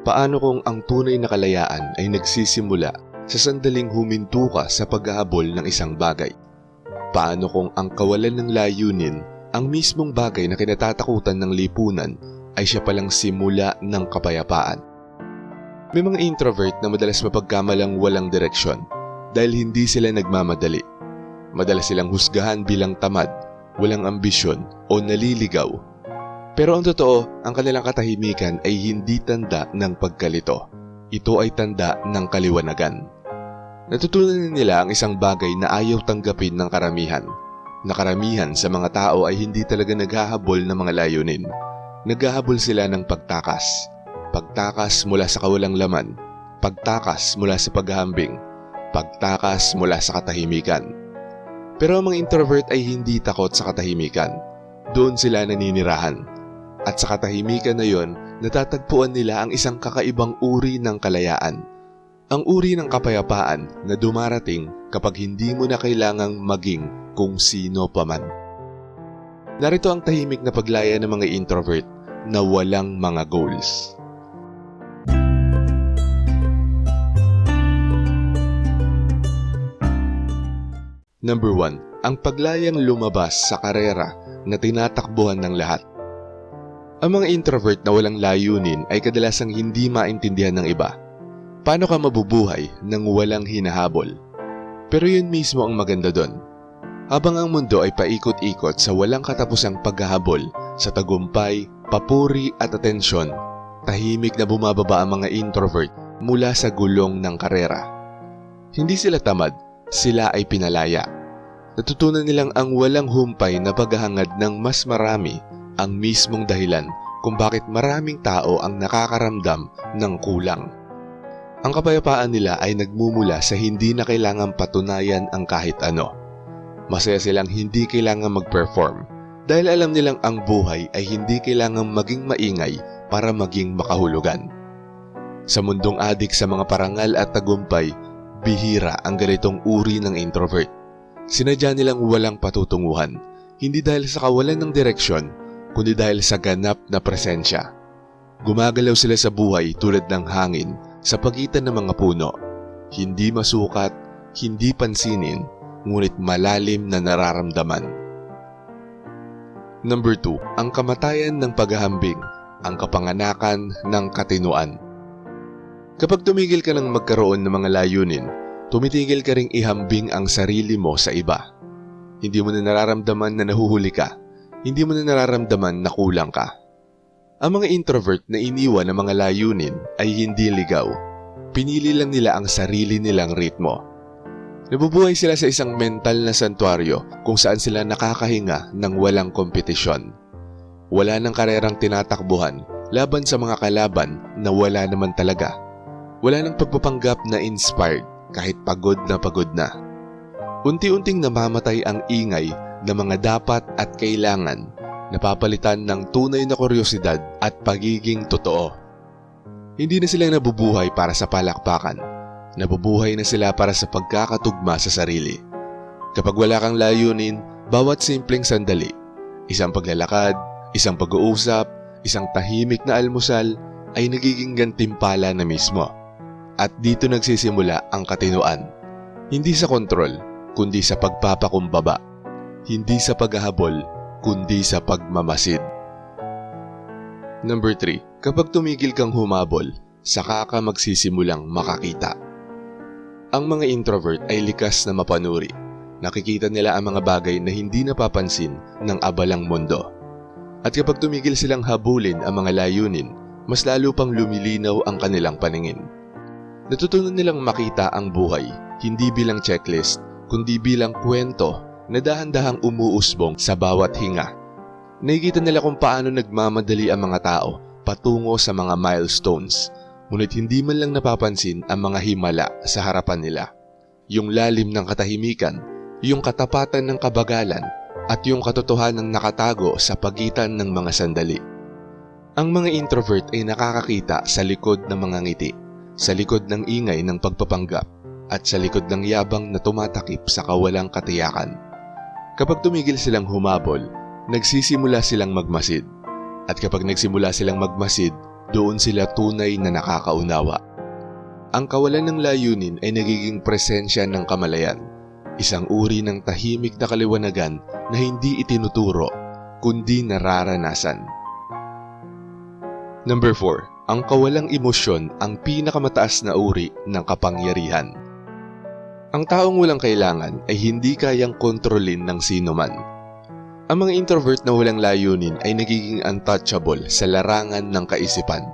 Paano kung ang tunay na kalayaan ay nagsisimula sa sandaling huminto ka sa paghahabol ng isang bagay? Paano kung ang kawalan ng layunin, ang mismong bagay na kinatatakutan ng lipunan ay siya palang simula ng kapayapaan? May mga introvert na madalas mapagkamalang walang direksyon dahil hindi sila nagmamadali. Madalas silang husgahan bilang tamad, walang ambisyon o naliligaw. Pero ang totoo, ang kanilang katahimikan ay hindi tanda ng pagkalito. Ito ay tanda ng kaliwanagan. Natutunan nila ang isang bagay na ayaw tanggapin ng karamihan. Na karamihan sa mga tao ay hindi talaga naghahabol ng mga layunin. Naghahabol sila ng pagtakas. Pagtakas mula sa kawalang laman. Pagtakas mula sa paghahambing. Pagtakas mula sa katahimikan. Pero ang mga introvert ay hindi takot sa katahimikan. Doon sila naninirahan. At sa katahimikan na yon, natatagpuan nila ang isang kakaibang uri ng kalayaan. Ang uri ng kapayapaan na dumarating kapag hindi mo na kailangang maging kung sino pa man. Narito ang tahimik na paglaya ng mga introvert na walang mga goals. Number 1. Ang paglayang lumabas sa karera na tinatakbuhan ng lahat. Ang mga introvert na walang layunin ay kadalasang hindi maintindihan ng iba. Paano ka mabubuhay nang walang hinahabol? Pero yun mismo ang maganda doon. Habang ang mundo ay paikot-ikot sa walang katapusang paghahabol sa tagumpay, papuri at atensyon, tahimik na bumababa ang mga introvert mula sa gulong ng karera. Hindi sila tamad, sila ay pinalaya. Natutunan nilang ang walang humpay na paghahangad ng mas marami ang mismong dahilan kung bakit maraming tao ang nakakaramdam ng kulang. Ang kapayapaan nila ay nagmumula sa hindi na kailangang patunayan ang kahit ano. Masaya silang hindi kailangang mag-perform dahil alam nilang ang buhay ay hindi kailangang maging maingay para maging makahulugan. Sa mundong adik sa mga parangal at tagumpay, bihira ang ganitong uri ng introvert. Sinadya nilang walang patutunguhan, hindi dahil sa kawalan ng direksyon, kundi dahil sa ganap na presensya. Gumagalaw sila sa buhay tulad ng hangin sa pagitan ng mga puno. Hindi masukat, hindi pansinin, ngunit malalim na nararamdaman. Number 2. Ang kamatayan ng paghahambing, ang kapanganakan ng katinuan. Kapag tumigil ka ng magkaroon ng mga layunin, tumitigil ka ring ihambing ang sarili mo sa iba. Hindi mo na nararamdaman na nahuhuli ka. Hindi mo na nararamdaman na kulang ka. Ang mga introvert na iniwan ng mga layunin ay hindi ligaw. Pinili lang nila ang sarili nilang ritmo. Nabubuhay sila sa isang mental na santuaryo kung saan sila nakakahinga ng walang kompetisyon. Wala ng karerang tinatakbuhan laban sa mga kalaban na wala naman talaga. Wala ng pagpapanggap na inspired kahit pagod na pagod na. Unti-unting namamatay ang ingay ng mga dapat at kailangan napapalitan ng tunay na kuryosidad at pagiging totoo. Hindi na sila nabubuhay para sa palakpakan. Nabubuhay na sila para sa pagkakatugma sa sarili. Kapag wala kang layunin, bawat simpleng sandali, isang paglalakad, isang pag-uusap, isang tahimik na almusal ay nagiging gantimpala na mismo. At dito nagsisimula ang katinuan. Hindi sa kontrol, kundi sa pagpapakumbaba. Hindi sa paghahabol, kundi sa pagmamasid. Number 3. Kapag tumigil kang humabol, saka ka magsisimulang makakita. Ang mga introvert ay likas na mapanuri. Nakikita nila ang mga bagay na hindi napapansin ng abalang mundo. At kapag tumigil silang habulin ang mga layunin, mas lalo pang lumilinaw ang kanilang paningin. Natutunan nilang makita ang buhay, hindi bilang checklist, kundi bilang kwento na dahan-dahang umuusbong sa bawat hinga. Nakikita nila kung paano nagmamadali ang mga tao patungo sa mga milestones, ngunit hindi man lang napapansin ang mga himala sa harapan nila. Yung lalim ng katahimikan, yung katapatan ng kabagalan, at yung katotohanan nakatago sa pagitan ng mga sandali. Ang mga introvert ay nakakakita sa likod ng mga ngiti, sa likod ng ingay ng pagpapanggap, at sa likod ng yabang na tumatakip sa kawalang katiyakan. Kapag tumigil silang humabol, nagsisimula silang magmasid. At kapag nagsimula silang magmasid, doon sila tunay na nakakaunawa. Ang kawalan ng layunin ay nagiging presensya ng kamalayan, isang uri ng tahimik na kaliwanagan na hindi itinuturo kundi nararanasan. Number 4. Ang kawalang emosyon ang pinakamataas na uri ng kapangyarihan. Ang taong walang kailangan ay hindi kayang kontrolin ng sino man. Ang mga introvert na walang layunin ay nagiging untouchable sa larangan ng kaisipan.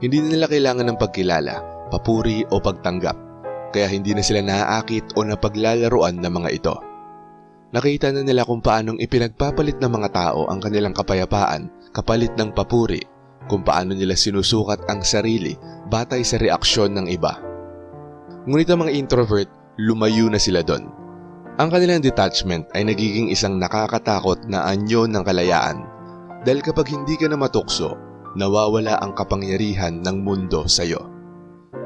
Hindi nila kailangan ng pagkilala, papuri o pagtanggap, kaya hindi na sila naaakit o napaglalaruan ng mga ito. Nakita na nila kung paanong ipinagpapalit ng mga tao ang kanilang kapayapaan kapalit ng papuri, kung paano nila sinusukat ang sarili batay sa reaksyon ng iba. Ngunit ang mga introvert, lumayo na sila doon. Ang kanilang detachment ay nagiging isang nakakatakot na anyo ng kalayaan dahil kapag hindi ka na matukso, nawawala ang kapangyarihan ng mundo sa iyo.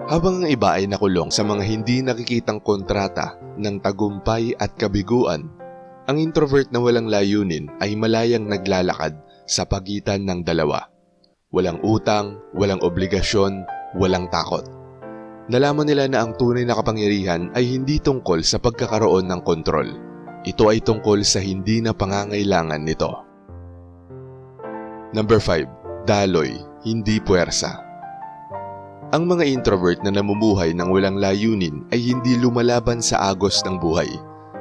Habang ang iba ay nakulong sa mga hindi nakikitang kontrata ng tagumpay at kabiguan, ang introvert na walang layunin ay malayang naglalakad sa pagitan ng dalawa. Walang utang, walang obligasyon, walang takot. Nalaman nila na ang tunay na kapangyarihan ay hindi tungkol sa pagkakaroon ng kontrol. Ito ay tungkol sa hindi na pangangailangan nito. Number 5. Daloy, hindi puwersa. Ang mga introvert na namumuhay ng walang layunin ay hindi lumalaban sa agos ng buhay.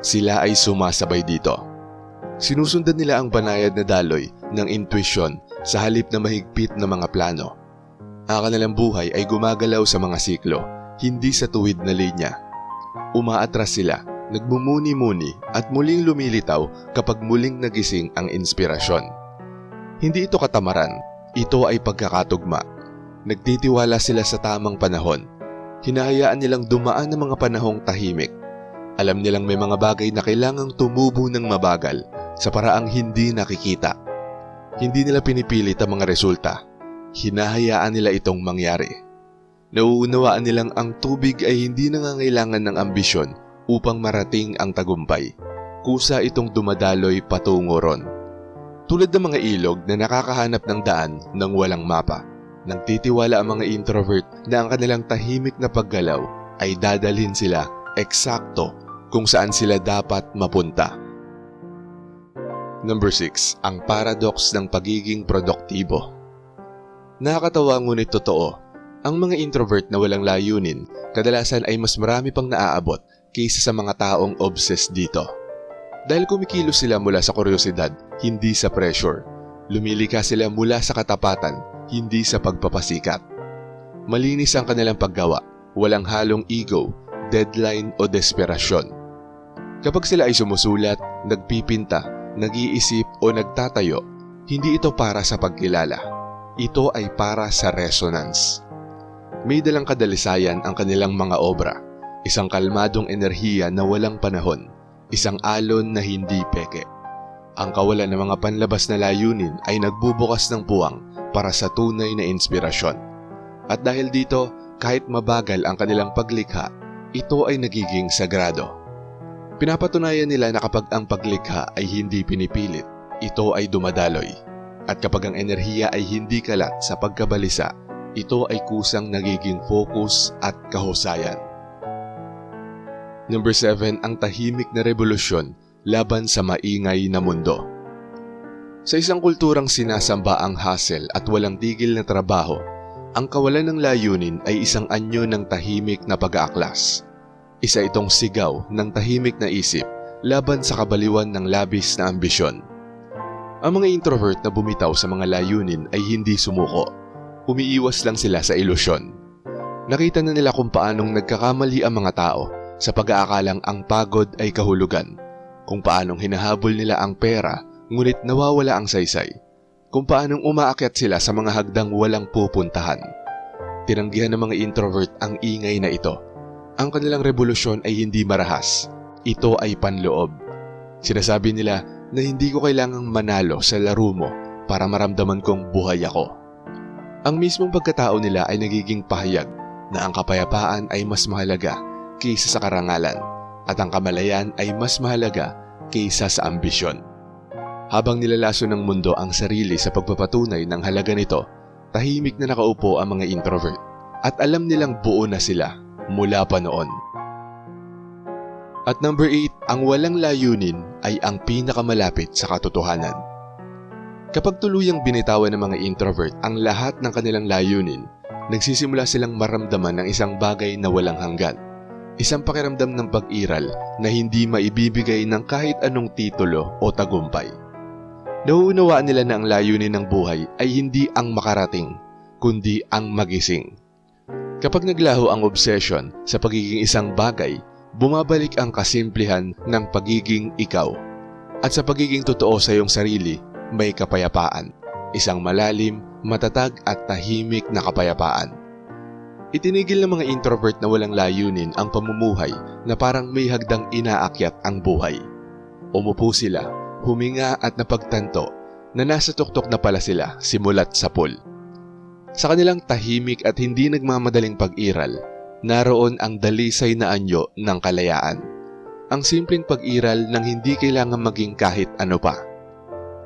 Sila ay sumasabay dito. Sinusundan nila ang banayad na daloy ng intuition sa halip na mahigpit na mga plano. Ang kanilang buhay ay gumagalaw sa mga siklo, hindi sa tuwid na linya. Umaatras sila, nagmumuni-muni at muling lumilitaw kapag muling nagising ang inspirasyon. Hindi ito katamaran, ito ay pagkakatugma. Nagtitiwala sila sa tamang panahon. Hinahayaan nilang dumaan ng mga panahong tahimik. Alam nilang may mga bagay na kailangang tumubo ng mabagal sa paraang hindi nakikita. Hindi nila pinipilit ang mga resulta. Hinahayaan nila itong mangyari. Nauunawaan nilang ang tubig ay hindi nangangailangan ng ambisyon upang marating ang tagumpay. Kusa itong dumadaloy patungo ron. Tulad ng mga ilog na nakakahanap ng daan ng walang mapa. Nagtitiwala ang mga introvert na ang kanilang tahimik na paggalaw ay dadalhin sila eksakto kung saan sila dapat mapunta. Number 6. Ang paradox ng pagiging produktibo. Nakakatawa ngunit totoo, ang mga introvert na walang layunin kadalasan ay mas marami pang naaabot kaysa sa mga taong obsessed dito. Dahil kumikilos sila mula sa kuryosidad, hindi sa pressure. Lumilika sila mula sa katapatan, hindi sa pagpapasikat. Malinis ang kanilang paggawa, walang halong ego, deadline o desperasyon. Kapag sila ay sumusulat, nagpipinta, nag-iisip o nagtatayo, hindi ito para sa pagkilala. Ito ay para sa resonance. May dalang kadalisayan ang kanilang mga obra, isang kalmadong enerhiya na walang panahon, isang alon na hindi peke. Ang kawalan ng mga panlabas na layunin ay nagbubukas ng puwang para sa tunay na inspirasyon. At dahil dito, kahit mabagal ang kanilang paglikha, ito ay nagiging sagrado. Pinapatunayan nila na kapag ang paglikha ay hindi pinipilit, ito ay dumadaloy. At kapag ang enerhiya ay hindi kalat sa pagkabalisa, ito ay kusang nagiging focus at kahusayan. Number 7, ang tahimik na revolusyon laban sa maingay na mundo. Sa isang kulturang sinasamba ang hustle at walang tigil na trabaho, ang kawalan ng layunin ay isang anyo ng tahimik na pag-aaklas. Isa itong sigaw ng tahimik na isip laban sa kabaliwan ng labis na ambisyon. Ang mga introvert na bumitaw sa mga layunin ay hindi sumuko. Umiiwas lang sila sa ilusyon. Nakita na nila kung paanong nagkakamali ang mga tao sa pag-aakalang ang pagod ay kahulugan, kung paanong hinahabol nila ang pera ngunit nawawala ang saysay, kung paanong umaakyat sila sa mga hagdang walang pupuntahan. Tinanggihan ng mga introvert ang ingay na ito. Ang kanilang revolusyon ay hindi marahas. Ito ay panloob. Sinasabi nila na hindi ko kailangang manalo sa laro mo para maramdaman kong buhay ako. Ang mismong pagkatao nila ay nagiging pahayag na ang kapayapaan ay mas mahalaga kaysa sa karangalan at ang kamalayan ay mas mahalaga kaysa sa ambisyon. Habang nilalaso ng mundo ang sarili sa pagpapatunay ng halaga nito, tahimik na nakaupo ang mga introvert at alam nilang buo na sila mula pa noon. At number 8, ang walang layunin ay ang pinakamalapit sa katotohanan. Kapag tuluyang binitawan ng mga introvert ang lahat ng kanilang layunin, nagsisimula silang maramdaman ng isang bagay na walang hanggan. Isang pakiramdam ng pag-iral na hindi maibibigay ng kahit anong titulo o tagumpay. Nauunawaan nila na ang layunin ng buhay ay hindi ang makarating, kundi ang magising. Kapag naglaho ang obsession sa pagiging isang bagay, bumabalik ang kasimplihan ng pagiging ikaw. At sa pagiging totoo sa iyong sarili, may kapayapaan. Isang malalim, matatag at tahimik na kapayapaan. Itinigil ng mga introvert na walang layunin ang pamumuhay na parang may hagdang inaakyat ang buhay. Umupo sila, huminga at napagtanto na nasa tuktok na pala sila simulat sa pool. Sa kanilang tahimik at hindi nagmamadaling pag-iral, naroon ang dalisay na anyo ng kalayaan. Ang simpleng pag-iral ng hindi kailangan maging kahit ano pa.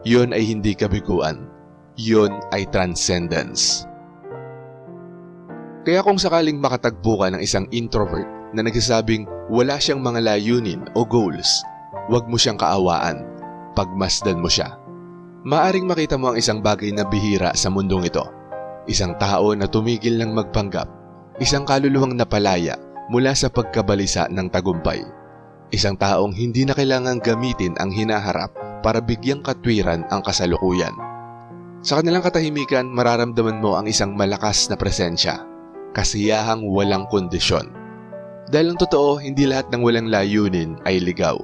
Yon ay hindi kabiguan. Yon ay transcendence. Kaya kung sakaling makatagpo ka ng isang introvert na nagsasabing wala siyang mga layunin o goals, huwag mo siyang kaawaan. Pagmasdan mo siya. Maaring makita mo ang isang bagay na bihira sa mundong ito. Isang tao na tumigil ng magpanggap. Isang kaluluwang napalaya mula sa pagkabalisa ng tagumpay. Isang taong hindi na kailangang gamitin ang hinaharap para bigyang katwiran ang kasalukuyan. Sa kanilang katahimikan, mararamdaman mo ang isang malakas na presensya, kasiyahang walang kondisyon. Dahil ang totoo, hindi lahat ng walang layunin ay ligaw.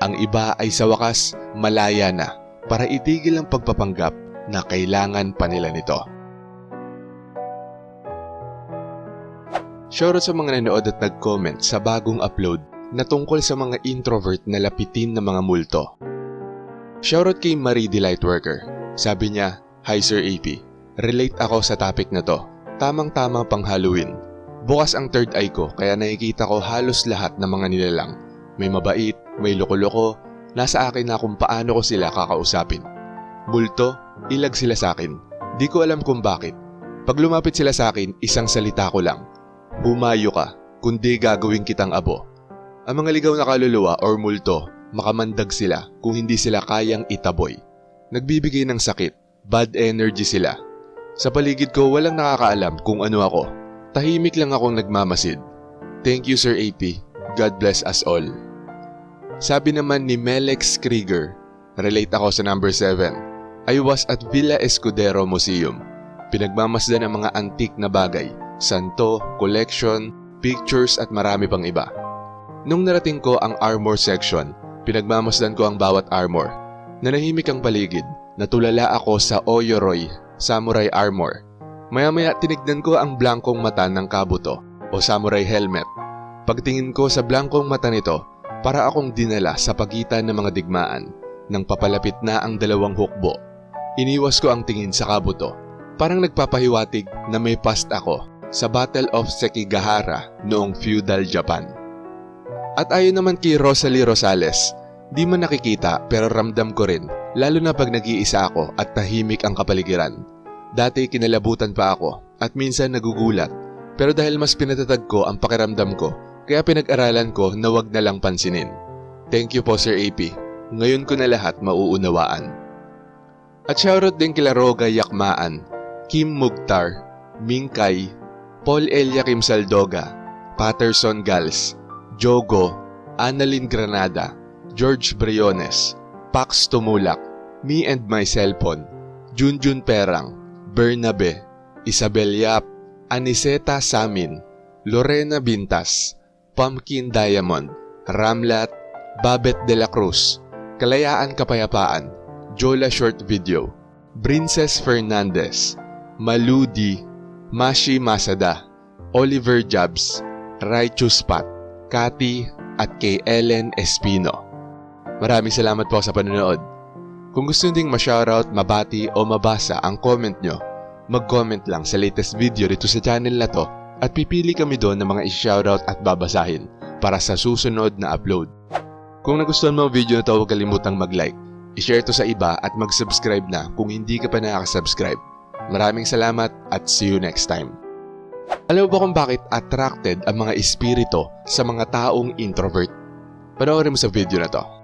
Ang iba ay sa wakas malaya na para itigil ang pagpapanggap na kailangan pa nila nito. Shoutout sa mga nanood at nag-comment sa bagong upload na tungkol sa mga introvert na lapitin ng mga multo. Shoutout kay Marie the Lightworker. Sabi niya, Hi Sir AP, relate ako sa topic na to. Tamang-tama pang Halloween. Bukas ang third eye ko kaya nakikita ko halos lahat ng mga nilalang. May mabait, may loko-loko, nasa akin na kung paano ko sila kakausapin. Multo, ilag sila sa akin. Di ko alam kung bakit. Pag lumapit sila sa akin, isang salita ko lang. Humayo ka, kundi gagawin kitang abo. Ang mga ligaw na kaluluwa or multo, makamandag sila kung hindi sila kayang itaboy. Nagbibigay ng sakit, bad energy sila. Sa paligid ko walang nakakaalam kung ano ako. Tahimik lang akong nagmamasid. Thank you Sir AP. God bless us all. Sabi naman ni Melex Krieger, relate ako sa number 7. I was at Villa Escudero Museum. Pinagmamasdan ang mga antik na bagay, santo, collection, pictures at marami pang iba. Nung narating ko ang armor section, pinagmamasdan ko ang bawat armor. Nanahimik ang paligid, natulala ako sa Oyoroy Samurai Armor. Maya-maya tinignan ko ang blankong mata ng kabuto o samurai helmet. Pagtingin ko sa blankong mata nito, para akong dinala sa pagitan ng mga digmaan nang papalapit na ang dalawang hukbo. Iniwas ko ang tingin sa kabuto, parang nagpapahiwatig na may past ako sa Battle of Sekigahara noong feudal Japan. At ayon naman kay Rosalie Rosales, di man nakikita pero ramdam ko rin lalo na pag nag-iisa ako at tahimik ang kapaligiran. Dati kinalabutan pa ako at minsan nagugulat pero dahil mas pinatatag ko ang pakiramdam ko kaya pinag-aralan ko na wag na lang pansinin. Thank you po Sir AP. Ngayon ko na lahat mauunawaan. At shoutout din kila Roga Yakmaan, Kim Mugtar, Mingkay, Paul Eliakim Saldoga, Patterson Gals, Jogo, Annalyn Granada, George Briones, Pax Tumulak, Me and My Cellphone, Junjun Perang, Bernabe, Isabel Yap, Aniseta Samin, Lorena Bintas, Pumpkin Diamond, Ramlat, Babet de la Cruz, Kalayaan Kapayapaan, Jola Short Video, Princess Fernandez, Maludi, Mashi Masada, Oliver Jabs, Raichu Spat, Kati at kay Ellen Espino. Maraming salamat po sa panonood. Kung gusto ding ma-shoutout, mabati o mabasa ang comment nyo, mag-comment lang sa latest video dito sa channel na to at pipili kami doon ng mga i-shoutout at babasahin para sa susunod na upload. Kung nagustuhan mo ang video na to, huwag kalimutang mag-like, i-share to sa iba at mag-subscribe na kung hindi ka pa nakaka-subscribe. Maraming salamat at see you next time. Alam mo ba kung bakit attracted ang mga espiritu sa mga taong introvert? Panoorin mo sa video na to.